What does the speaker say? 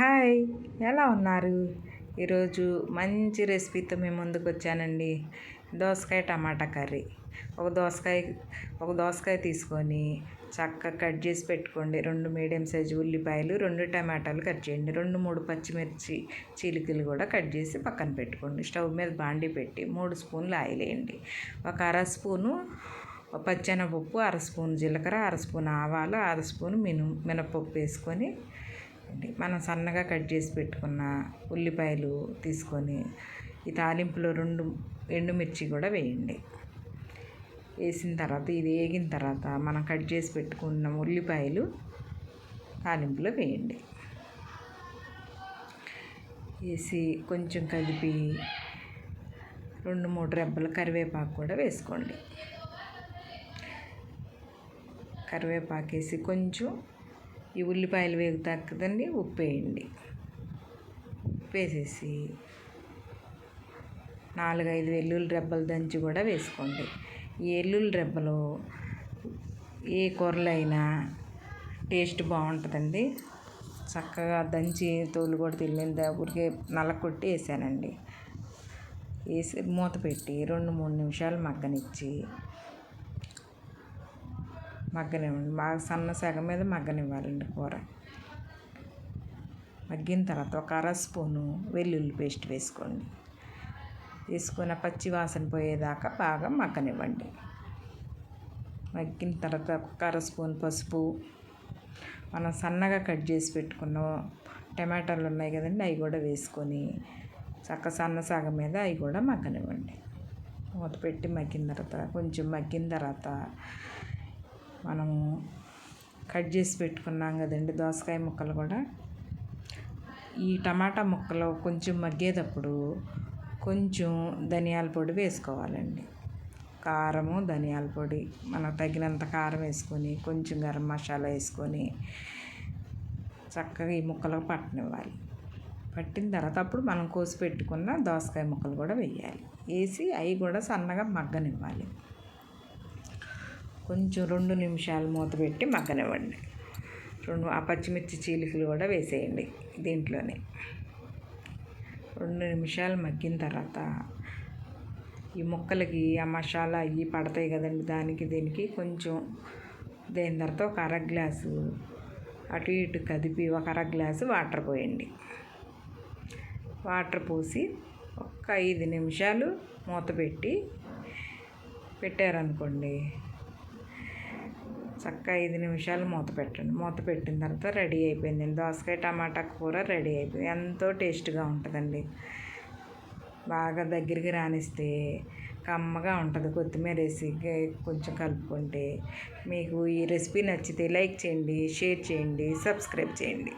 Hi ఎలా ఉన్నారు? ఈరోజు మంచి రెసిపీతో మేము ముందుకు వచ్చానండి. దోసకాయ టమాటా కర్రీ. ఒక దోసకాయ ఒక దోసకాయ తీసుకొని చక్కగా కట్ చేసి పెట్టుకోండి. రెండు మీడియం సైజు ఉల్లిపాయలు రెండు టమాటాలు కట్ చేయండి. రెండు మూడు పచ్చిమిర్చి చీలికలు కూడా కట్ చేసి పక్కన పెట్టుకోండి. స్టవ్ మీద బాండి పెట్టి మూడు స్పూన్లు ఆయిల్ వేయండి. ఒక అర స్పూను పచ్చెనపప్పు అర స్పూన్ జీలకర్ర అర స్పూన్ ఆవాలు అర స్పూన్ మిను మినపప్పు వేసుకొని మనం సన్నగా కట్ చేసి పెట్టుకున్న ఉల్లిపాయలు తీసుకొని ఈ తాలింపులో రెండు ఎండుమిర్చి కూడా వేయండి. వేసిన తర్వాత ఇది వేగిన తర్వాత మనం కట్ చేసి పెట్టుకున్న ఉల్లిపాయలు తాలింపులో వేయండి. వేసి కొంచెం కలిపి రెండు మూడు రెబ్బల కరివేపాకు కూడా వేసుకోండి. కరివేపాకు వేసి కొంచెం ఈ ఉల్లిపాయలు వేగుతాయి కదండి ఉప్పు వేయండి. ఉప్పు వేసేసి నాలుగైదు వెల్లుల్లి రెబ్బలు దంచి కూడా వేసుకోండి. ఈ వెల్లుల్లి రెబ్బలు ఏ కూరలైనా అయినా టేస్ట్ బాగుంటుందండి. చక్కగా దంచి తోలు కూడా తెలియని ఊరికే నల్ల కొట్టి వేసానండి. వేసి మూత పెట్టి రెండు మూడు నిమిషాలు మగ్గనిచ్చి మగ్గనివ్వండి. బాగా సన్న సెగ మీద మగ్గనివ్వాలండి కూర. మగ్గిన తర్వాత ఒక అర స్పూను వెల్లుల్లి పేస్ట్ వేసుకోండి. వేసుకున్న పచ్చి వాసన పోయేదాకా బాగా మగ్గనివ్వండి. మగ్గిన తర్వాత ఒక అర స్పూన్ పసుపు. మనం సన్నగా కట్ చేసి పెట్టుకున్న టమాటాలు ఉన్నాయి కదండి అవి కూడా వేసుకొని చక్క సన్న సగ మీద అవి కూడా మగ్గనివ్వండి. మూత పెట్టి మగ్గిన తర్వాత కొంచెం మగ్గిన తర్వాత మనము కట్ చేసి పెట్టుకున్నాం కదండి దోసకాయ ముక్కలు కూడా. ఈ టమాటా ముక్కలు కొంచెం మగ్గేటప్పుడు కొంచెం ధనియాల పొడి వేసుకోవాలండి. కారము ధనియాల పొడి మనకు తగినంత కారం వేసుకొని కొంచెం గరం మసాలా వేసుకొని చక్కగా ఈ ముక్కలకు పట్టనివ్వాలి. పట్టిన తర్వాత అప్పుడు మనం కోసి పెట్టుకున్న దోసకాయ ముక్కలు కూడా వేయాలి. వేసి అవి కూడా సన్నగా మగ్గనివ్వాలి. కొంచెం రెండు నిమిషాలు మూత పెట్టి మగ్గనివ్వండి. రెండు ఆ పచ్చిమిర్చి చీలికలు కూడా వేసేయండి దీంట్లోనే. రెండు నిమిషాలు మగ్గిన తర్వాత ఈ ముక్కలకి ఆ మసాలా అవి పడతాయి కదండి దానికి దీనికి కొంచెం దేని తర్వాత ఒక అర గ్లాసు అటు ఇటు కదిపి ఒక అర గ్లాసు వాటర్ పోయండి. వాటర్ పోసి ఒక ఐదు నిమిషాలు మూత పెట్టి పెట్టారనుకోండి చక్కగా ఐదు నిమిషాలు మూత పెట్టండి. మూత పెట్టిన తర్వాత రెడీ అయిపోయింది. దోసకాయ టమాటా కూర రెడీ అయిపోయింది. ఎంతో టేస్ట్గా ఉంటుందండి. బాగా దగ్గరికి రానిస్తే కమ్మగా ఉంటుంది. కొత్తిమీర వేసి కొంచెం కలుపుకుంటే మీకు ఈ రెసిపీ నచ్చితే లైక్ చేయండి షేర్ చేయండి సబ్స్క్రైబ్ చేయండి.